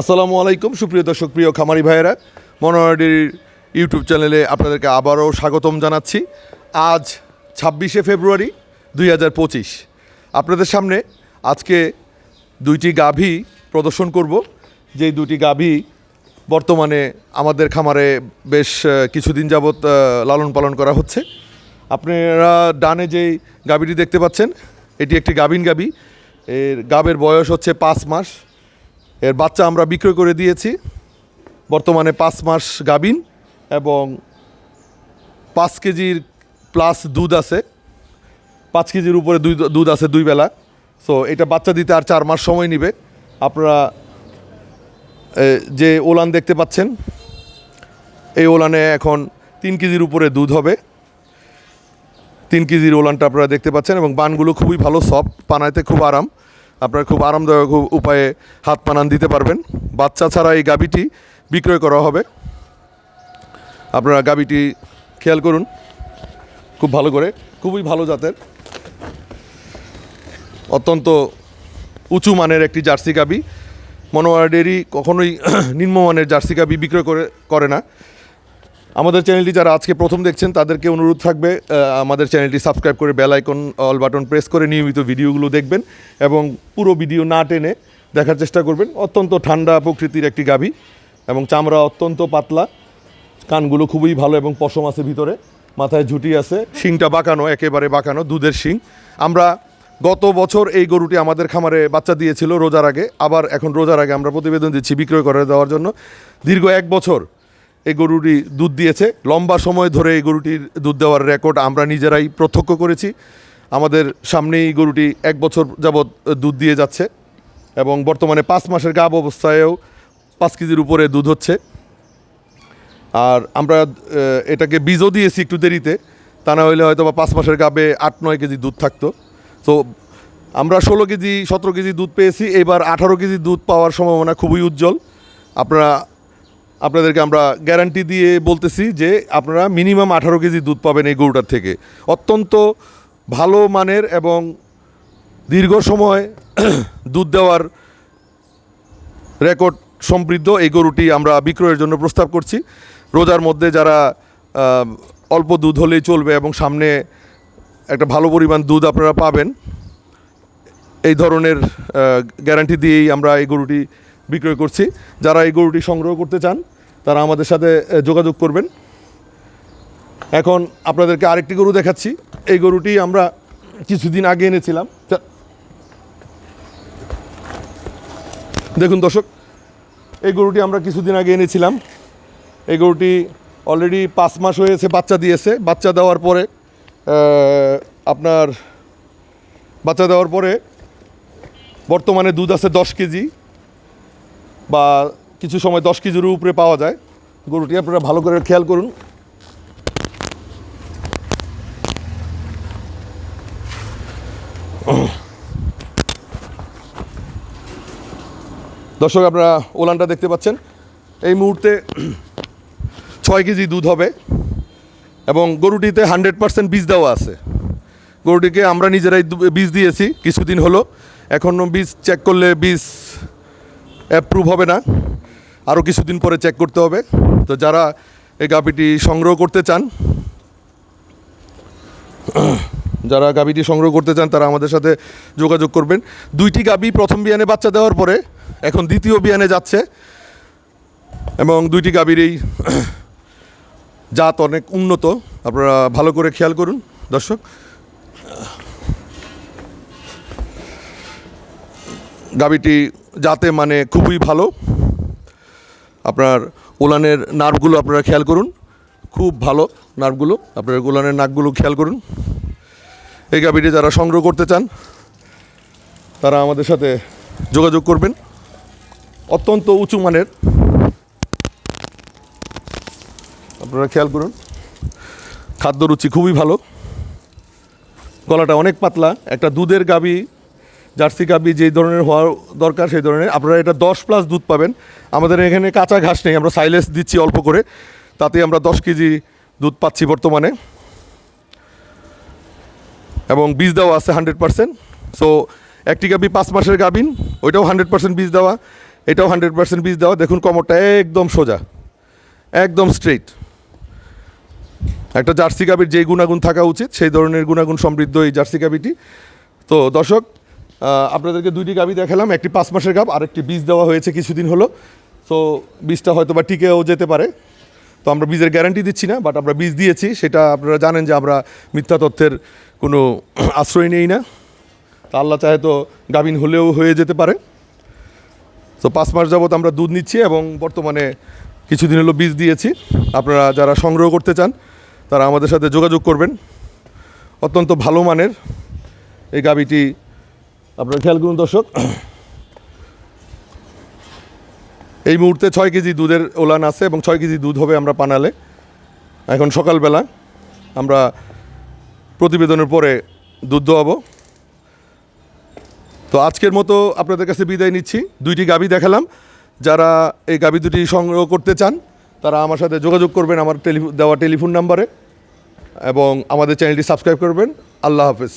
আসসালামু আলাইকুম, সুপ্রিয় দর্শক, প্রিয় খামারি ভাইয়েরা। মনোয়ারডির ইউটিউব চ্যানেলে আপনাদেরকে আবারও স্বাগতম জানাচ্ছি। আজ ছাব্বিশে ফেব্রুয়ারি দুই হাজার পঁচিশ। আপনাদের সামনে আজকে দুইটি গাভী প্রদর্শন করব। যেই দুটি গাভী বর্তমানে আমাদের খামারে বেশ কিছুদিন যাবৎ লালন পালন করা হচ্ছে। আপনারা ডানে যেই গাভীটি দেখতে পাচ্ছেন, এটি একটি গাভীন গাভী। এর গাবের বয়স হচ্ছে পাঁচ মাস। এর বাচ্চা আমরা বিক্রয় করে দিয়েছি। বর্তমানে পাঁচ মাস গাবিন এবং পাঁচ কেজির প্লাস দুধ আছে। পাঁচ কেজির উপরে দুই দুধ আছে দুই বেলা। সো এটা বাচ্চা দিতে আর চার মাস সময় নেবে। আপনারা যে ওলান দেখতে পাচ্ছেন, এই ওলানে এখন তিন কেজির উপরে দুধ হবে। তিন কেজির ওলানটা আপনারা দেখতে পাচ্ছেন এবং বানগুলো খুবই ভালো, সফট, পানাইতে খুব আরাম। আপনারা খুব আরামদায়ক উপায়ে হাত পানান দিতে পারবেন। বাচ্চা ছাড়া এই গাবিটি বিক্রয় করা হবে। আপনারা গাবিটি খেয়াল করুন। খুব ভালো করে, খুবই ভালো জাতের। অত্যন্ত উঁচু মানের একটি জার্সি গাবি মনোয়ার ডেরি কখনোই নিম্নমানের জার্সি গাবি বিক্রয় করে করে না। আমাদের চ্যানেলটি যারা আজকে প্রথম দেখছেন, তাদেরকে অনুরোধ থাকবে আমাদের চ্যানেলটি সাবস্ক্রাইব করে bell icon, all button press করে নিয়মিত ভিডিওগুলো দেখবেন এবং পুরো ভিডিও না টেনে দেখার চেষ্টা করবেন। অত্যন্ত ঠান্ডা প্রকৃতির একটি গাভী এবং চামড়া অত্যন্ত পাতলা, কানগুলো খুবই ভালো এবং পশম আছে ভিতরে, মাথায় ঝুটি আছে, শিংটা বাঁকানো, একেবারে বাঁকানো, দুধের শিং। আমরা গত বছর এই গরুটি আমাদের খামারে বাচ্চা দিয়েছিল রোজার আগে, আবার এখন রোজার আগে আমরা প্রতিবেদন দিচ্ছি বিক্রয় করে দেওয়ার জন্য। দীর্ঘ এক বছর এই গরুটি দুধ দিয়েছে। লম্বা সময় ধরে এই গরুটির দুধ দেওয়ার রেকর্ড আমরা নিজেরাই প্রত্যক্ষ করেছি। আমাদের সামনেই গরুটি এক বছর যাবৎ দুধ দিয়ে যাচ্ছে এবং বর্তমানে পাঁচ মাসের গাব অবস্থায়ও পাঁচ কেজির উপরে দুধ হচ্ছে। আর আমরা এটাকে বীজও দিয়েছি একটু দেরিতে, তা না হলে হয়তো বা পাঁচ মাসের গাবে আট নয় কেজি দুধ থাকতো। তো আমরা ষোলো কেজি, সতেরো কেজি দুধ পেয়েছি। এবার আঠারো কেজি দুধ পাওয়ার সম্ভাবনা খুবই উজ্জ্বল। আপনারা আপনাদেরকে আমরা গ্যারান্টি দিয়ে বলতেছি যে আপনারা মিনিমাম আঠারো কেজি দুধ পাবেন এই গরুটার থেকে। অত্যন্ত ভালো মানের এবং দীর্ঘ সময় দুধ দেওয়ার রেকর্ড সমৃদ্ধ এই গরুটি আমরা বিক্রয়ের জন্য প্রস্তাব করছি। রোজার মধ্যে যারা অল্প দুধ হলেই চলবে এবং সামনে একটা ভালো পরিমাণ দুধ আপনারা পাবেন, এই ধরনের গ্যারান্টি দিয়েই আমরা এই গরুটি বিক্রয় করছি। যারা এই গরুটি সংগ্রহ করতে চান, তারা আমাদের সাথে যোগাযোগ করবেন। এখন আপনাদেরকে আরেকটি গরু দেখাচ্ছি। এই গরুটি আমরা কিছুদিন আগে এনেছিলাম। দেখুন দর্শক, এই গরুটি আমরা কিছুদিন আগে এনেছিলাম। এই গরুটি অলরেডি পাঁচ মাস হয়েছে, বাচ্চা দিয়েছে। বাচ্চা দেওয়ার পরে আপনার বাচ্চা দেওয়ার পরে বর্তমানে দুধ আছে দশ কেজি। বা কিছু সময় দশ কেজির উপরে পাওয়া যায়। গরুটি আপনারা ভালো করে খেয়াল করুন। দর্শক, আপনারা ওলানটা দেখতে পাচ্ছেন। এই মুহূর্তে ছয় কেজি দুধ হবে এবং গরুটিতে হান্ড্রেড পার্সেন্ট বীজ দেওয়া আছে। গরুটিকে আমরা নিজেরাই বীজ দিয়েছি, কিছুদিন হলো। এখনও বীজ চেক করলে বীজ অ্যাপ্রুভ হবে না। আরও কিছুদিন পরে চেক করতে হবে। তো যারা এই গাভিটি সংগ্রহ করতে চান, যারা গাভিটি সংগ্রহ করতে চান, তারা আমাদের সাথে যোগাযোগ করবেন। দুইটি গাভি প্রথম বিয়ানে বাচ্চা দেওয়ার পরে এখন দ্বিতীয় বিয়ানে যাচ্ছে। এবং দুইটি গাভীরই জাত অনেক উন্নত। আপনারা ভালো করে খেয়াল করুন, দর্শক। গাভীটি জাতে মানে খুবই ভালো। আপনার ওলানের নার্ভগুলো আপনারা খেয়াল করুন। খুব ভালো নার্ভগুলো। আপনার ওলানের নাকগুলো খেয়াল করুন। এই গাভীটি যারা সংগ্রহ করতে চান, তারা আমাদের সাথে যোগাযোগ করবেন। অত্যন্ত উঁচু মানের। আপনারা খেয়াল করুন। খাদ্য রুচি খুবই ভালো। গলাটা অনেক পাতলা। একটা দুধের গাবি জার্সি গাবি যেই ধরনের হওয়ার দরকার, সেই ধরনের। আপনারা এটা দশ প্লাস দুধ পাবেন। আমাদের এখানে কাঁচা ঘাস নেই, আমরা সাইলেস দিচ্ছি অল্প করে। তাতে আমরা দশ কেজি দুধ পাচ্ছি বর্তমানে। এবং বীজ দেওয়া আছে হান্ড্রেড পার্সেন্ট সো একটি গাবি পাঁচ মাসের গাবিন ওইটাও হান্ড্রেড পার্সেন্ট বীজ দেওয়া। এটাও হান্ড্রেড পার্সেন্ট বীজ দেওয়া। দেখুন কমরটা একদম সোজা, একদম স্ট্রেইট একটা জার্সি গাবির যেই গুণাগুণ থাকা উচিত, সেই ধরনের গুণাগুণ সমৃদ্ধ এই জার্সি গাবিটি তো দর্শক আপনাদেরকে দুইটি গাবি দেখালাম, একটি পাঁচ মাসের গাব আর একটি বীজ দেওয়া হয়েছে কিছুদিন হলো। তো বীজটা হয়তো বা টিকেও যেতে পারে। তো আমরা বীজের গ্যারান্টি দিচ্ছি না বাট আমরা বীজ দিয়েছি, সেটা আপনারা জানেন যে আমরা মিথ্যা তথ্যের কোনো আশ্রয় নেই না। তা আল্লাহ চাহে তো গাভিন হলেও হয়ে যেতে পারে। তো পাঁচ মাস যাবত আমরা দুধ নিচ্ছি এবং বর্তমানে কিছুদিন হলো বীজ দিয়েছি। আপনারা যারা সংগ্রহ করতে চান, তারা আমাদের সাথে যোগাযোগ করবেন। অত্যন্ত ভালো মানের এই গাভিটি আপনারা খেয়াল করুন দর্শক। এই মুহূর্তে ছয় কেজি দুধের ওলান আছে এবং ছয় কেজি দুধ হবে আমরা পানালে। এখন সকালবেলা আমরা প্রতিবেদনের পরে দুধ দোয়াবো। তো আজকের মতো আপনাদের কাছে বিদায় নিচ্ছি। দুইটি গাবি দেখালাম। যারা এই গাবি দুটি সংগ্রহ করতে চান, তারা আমার সাথে যোগাযোগ করবেন আমার টেলিফোন দেওয়া টেলিফোন নাম্বারে এবং আমাদের চ্যানেলটি সাবস্ক্রাইব করবেন। আল্লাহ হাফেজ।